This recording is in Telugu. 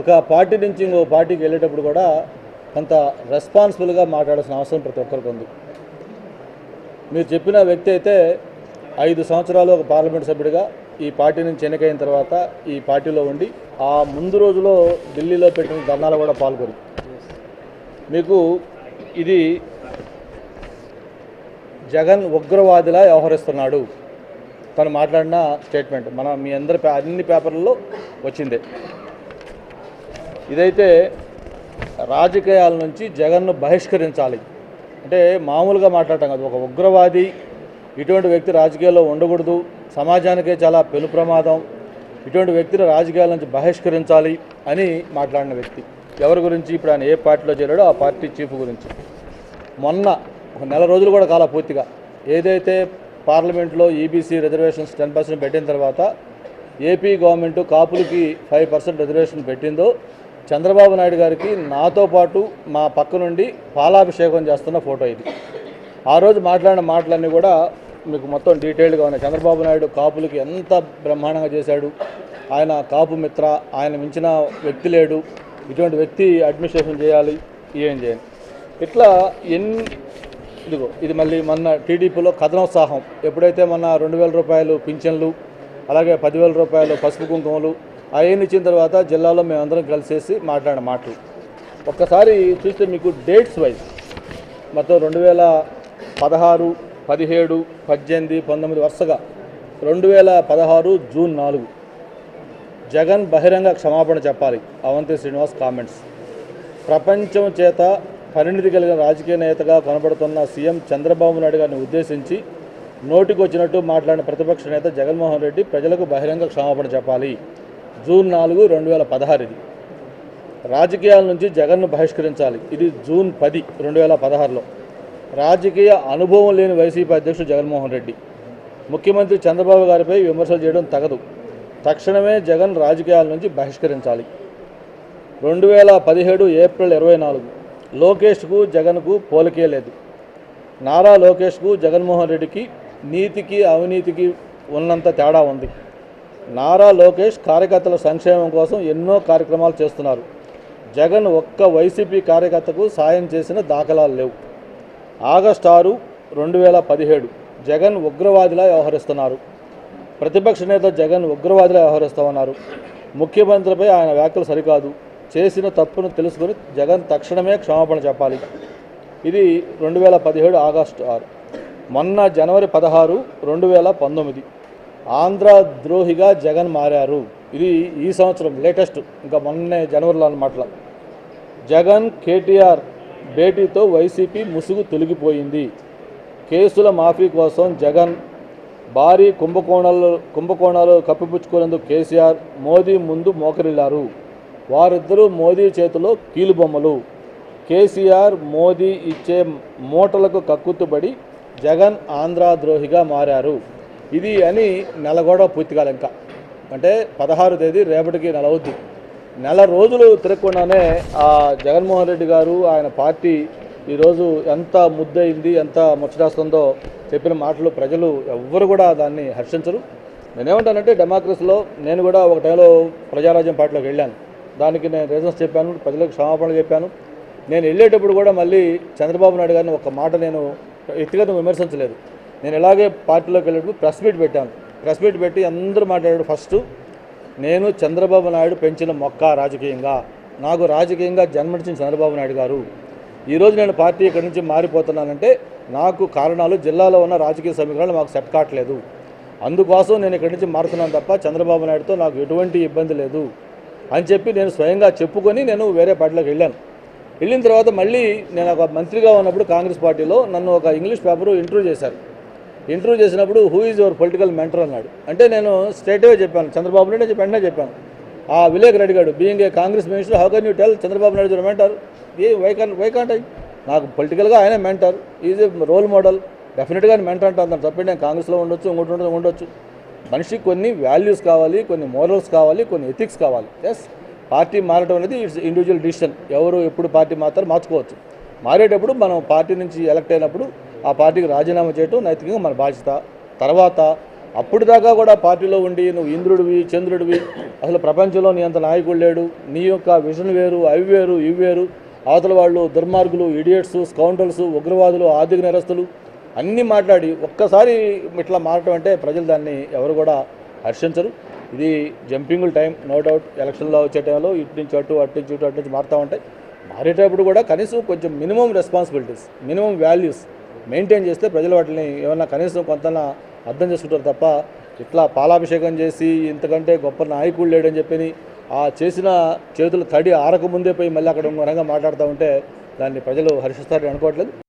ఒక పార్టీ నుంచి ఇంకో పార్టీకి వెళ్ళేటప్పుడు కూడా కొంత రెస్పాన్సిబుల్గా మాట్లాడాల్సిన అవసరం ప్రతి ఒక్కరికి ఉంది. మీరు చెప్పిన వ్యక్తి అయితే ఐదు సంవత్సరాలు ఒక పార్లమెంట్ సభ్యుడిగా ఈ పార్టీ నుంచి ఎన్నికైన తర్వాత ఈ పార్టీలో ఉండి ఆ ముందు రోజులో ఢిల్లీలో పెట్టిన ధర్నాలు కూడా పాల్గొని. మీకు ఇది జగన్ ఉగ్రవాదిలా వ్యవహరిస్తున్నాడు. తను మాట్లాడిన స్టేట్మెంట్. మన మీ అందరి అన్ని పేపర్లలో వచ్చిందే. ఇదైతే రాజకీయాల నుంచి జగన్ను బహిష్కరించాలి. అంటే మామూలుగా మాట్లాడటం కాదు. ఒక ఉగ్రవాది ఇటువంటి వ్యక్తి రాజకీయాల్లో ఉండకూడదు. సమాజానికే చాలా పెను ప్రమాదం. ఇటువంటి వ్యక్తిని రాజకీయాల నుంచి బహిష్కరించాలి అని మాట్లాడిన వ్యక్తి. ఎవరి గురించి? ఇప్పుడు ఆయన ఏ పార్టీలో చేరాడో ఆ పార్టీ చీఫ్ గురించి. మొన్న ఒక నెల రోజులు కూడా కాల పూర్తిగా ఏదైతే పార్లమెంట్లో ఈబీసీ రిజర్వేషన్స్ టెన్ పర్సెంట్ పెట్టిన తర్వాత ఏపీ గవర్నమెంట్ కాపులకి ఫైవ్ పర్సెంట్ రిజర్వేషన్ పెట్టిందో చంద్రబాబు నాయుడు గారికి నాతో పాటు మా పక్క నుండి పాలాభిషేకం చేస్తున్న ఫోటో ఇది. ఆ రోజు మాట్లాడిన మాటలన్నీ కూడా మీకు మొత్తం డీటెయిల్డ్గా ఉన్నాయి. చంద్రబాబు నాయుడు కాపులకి ఎంత బ్రహ్మాండంగా చేశాడు. ఆయన కాపు మిత్ర ఆయన మించిన వ్యక్తి లేడు. ఇటువంటి వ్యక్తి అడ్మినిస్ట్రేషన్ చేయాలి ఏం చేయాలి? ఇట్లా ఎన్ని ఇదిగో ఇది మళ్ళీ మొన్న టీడీపీలో కథనోత్సాహం. ఎప్పుడైతే మన రెండు వేల రూపాయలు పింఛన్లు అలాగే పదివేల రూపాయలు పసుపు కుంకుమలు ఆయన ఇచ్చిన తర్వాత జిల్లాలో మేమందరం కలిసేసి మాట్లాడిన మాటలు. ఒక్కసారి చూస్తే మీకు డేట్స్ వైజ్. మొత్తం రెండు వేల పదహారు పదిహేడు పద్దెనిమిది పంతొమ్మిది వరుసగా రెండు వేల పదహారు జూన్ నాలుగు. జగన్ బహిరంగ క్షమాపణ చెప్పాలి. అవంతి శ్రీనివాస్ కామెంట్స్. ప్రపంచం చేత పరిణితి కలిగిన రాజకీయ నేతగా కనబడుతున్న సీఎం చంద్రబాబు నాయుడు గారిని ఉద్దేశించి నోటికొచ్చినట్టు మాట్లాడిన ప్రతిపక్ష నేత జగన్మోహన్ రెడ్డి ప్రజలకు బహిరంగ క్షమాపణ చెప్పాలి. జూన్ నాలుగు రెండు వేల పదహారుది రాజకీయాల నుంచి జగన్ను బహిష్కరించాలి. ఇది జూన్ పది రెండు వేల పదహారులో రాజకీయ అనుభవం లేని వైసీపీ అధ్యక్షుడు జగన్మోహన్ రెడ్డి. ముఖ్యమంత్రి చంద్రబాబు గారిపై విమర్శలు చేయడం తగదు. తక్షణమే జగన్ రాజకీయాల నుంచి బహిష్కరించాలి. రెండు వేల పదిహేడు ఏప్రిల్ ఇరవై నాలుగు. లోకేష్కు జగన్కు పోలికే లేదు. నారా లోకేష్కు జగన్మోహన్ రెడ్డికి నీతికి అవినీతికి ఉన్నంత తేడా ఉంది. నారా లోకేష్ కార్యకర్తల సంక్షేమం కోసం ఎన్నో కార్యక్రమాలు చేస్తున్నారు. జగన్ ఒక్క వైసీపీ కార్యకర్తకు సాయం చేసిన దాఖలాలు లేవు. ఆగస్టు ఆరు రెండు వేల పదిహేడు జగన్ ఉగ్రవాదిలా వ్యవహరిస్తున్నారు. ప్రతిపక్ష నేత జగన్ ఉగ్రవాదిలా వ్యవహరిస్తామన్నారు. ముఖ్యమంత్రిపై ఆయన వ్యాఖ్యలు సరికాదు. చేసిన తప్పును తెలుసుకుని జగన్ తక్షణమే క్షమాపణ చెప్పాలి. ఇది రెండు వేల పదిహేడు ఆగస్టు ఆరు. మొన్న జనవరి పదహారు రెండు వేల పంతొమ్మిది ఆంధ్ర ద్రోహిగా జగన్ మారారు. ఇది ఈ సంవత్సరం లేటెస్ట్ ఇంకా మొన్నే జనవరిలో అనమాట జగన్ కేటీఆర్ భేటీతో వైసీపీ ముసుగు తొలగిపోయింది. కేసుల మాఫీ కోసం జగన్ భారీ కుంభకోణాలు కుంభకోణాలు కప్పిపుచ్చుకునేందుకు కేసీఆర్ మోదీ ముందు మోకరిల్లారు. వారిద్దరూ మోదీ చేతిలో కీలుబొమ్మలు. కేసీఆర్ మోదీ ఇచ్చే మూటలకు కక్కుతుబడి జగన్ ఆంధ్ర ద్రోహిగా మారారు. ఇది అని నెల కూడా పూర్తి కాలే ఇంకా. అంటే పదహారు తేదీ రేపటికి నెల అవుద్ది. నెల రోజులు తిరగకుండానే ఆ జగన్మోహన్ రెడ్డి గారు ఆయన పార్టీ ఈరోజు ఎంత ముద్దయింది ఎంత ముచ్చటేస్తుందో చెప్పిన మాటలు ప్రజలు ఎవ్వరు కూడా దాన్ని హర్షించరు. నేనేమంటానంటే డెమోక్రసీలో నేను కూడా ఒక టైంలో ప్రజారాజ్యం పార్టీలోకి వెళ్ళాను. దానికి నేను రీజన్స్ చెప్పాను ప్రజలకు క్షమాపణలు చెప్పాను. నేను వెళ్ళేటప్పుడు కూడా మళ్ళీ చంద్రబాబు నాయుడు గారిని ఒక మాట నేను వ్యక్తిగతంగా విమర్శించలేదు. నేను ఇలాగే పార్టీలోకి వెళ్ళేటప్పుడు ప్రెస్ మీట్ పెట్టాను. ప్రెస్ మీట్ పెట్టి అందరూ మాట్లాడాడు ఫస్ట్. నేను చంద్రబాబు నాయుడు పెంచిన మొక్క రాజకీయంగా. నాకు రాజకీయంగా జన్మనిచ్చిన చంద్రబాబు నాయుడు గారు. ఈరోజు నేను పార్టీ ఇక్కడి నుంచి మారిపోతున్నానంటే నాకు కారణాలు జిల్లాలో ఉన్న రాజకీయ సమీకరణలు మాకు సెట్ కావట్లేదు. అందుకోసం నేను ఇక్కడి నుంచి మారుతున్నాను తప్ప చంద్రబాబు నాయుడుతో నాకు ఎటువంటి ఇబ్బంది లేదు అని చెప్పి నేను స్వయంగా చెప్పుకొని నేను వేరే పార్టీలోకి వెళ్ళాను. వెళ్ళిన తర్వాత మళ్ళీ నేను ఒక మంత్రిగా ఉన్నప్పుడు కాంగ్రెస్ పార్టీలో నన్ను ఒక ఇంగ్లీష్ పేపర్ ఇంటర్వ్యూ చేశారు. ఇంటర్వ్యూ చేసినప్పుడు who is your political mentor అన్నాడు. అంటే నేను స్ట్రేట్వే చెప్పాను చంద్రబాబు నాయుడు చెప్పి వెంటనే చెప్పాను. ఆ విలేక్ అడిగాడు being a Congress minister how can you tell Chandrababu Naidu mentor a why can why can't నాకు పొలిటికల్గా ఆయన mentor is a role model డెఫినెట్గా మెంటర్ అంటాను తప్పి నేను కాంగ్రెస్లో ఉండొచ్చు ఇంకోటి ఉండొచ్చు ఉండొచ్చు. మనిషికి కొన్ని వాల్యూస్ కావాలి కొన్ని మోరల్స్ కావాలి కొన్ని ఎథిక్స్ కావాలి. ఎస్ పార్టీ మారటం అనేది ఇట్స్ ఇండివిజువల్ డిసిషన్ ఎవరు ఎప్పుడు పార్టీ మాత్రం మార్చుకోవచ్చు. మారేటప్పుడు మనం పార్టీ నుంచి ఎలక్ట్ అయినప్పుడు ఆ పార్టీకి రాజీనామా చేయటం నైతికంగా మన బాధ్యత. తర్వాత అప్పుడు దాకా కూడా పార్టీలో ఉండి నువ్వు ఇంద్రుడివి చంద్రుడివి అసలు ప్రపంచంలో నీ అంత నాయకుడు లేడు. నీ యొక్క విజన్ వేరు అవి వేరు ఇవి వేరు. అవతల వాళ్ళు దుర్మార్గులు ఇడియట్స్ స్కౌంటర్స్ ఉగ్రవాదులు ఆర్థిక నేరస్తులు అన్నీ మాట్లాడి ఒక్కసారి ఇట్లా మారటం అంటే ప్రజలు దాన్ని ఎవరు కూడా హర్షించరు. ఇది జంపింగ్ టైం నో డౌట్. ఎలక్షన్లో వచ్చే టైంలో ఇటు నుంచి అటు అటు నుంచి ఇటు అటు నుంచి మారుతూ ఉంటాయి. మారేటప్పుడు కూడా కనీసం కొంచెం minimum responsibilities minimum values maintain చేస్తే ప్రజలు వాటిని ఏమన్నా కనీసం కొంత అర్థం చేసుకుంటారు తప్ప ఇట్లా పాలాభిషేకం చేసి ఇంతకంటే గొప్ప నాయకుడు లేడని చెప్పని ఆ చేసిన చేతులు తడి ఆరకముందే పోయి మళ్ళీ అక్కడ ఘనంగా మాట్లాడుతూ ఉంటే దాన్ని ప్రజలు హర్షిస్తారని అనుకోవట్లేదు.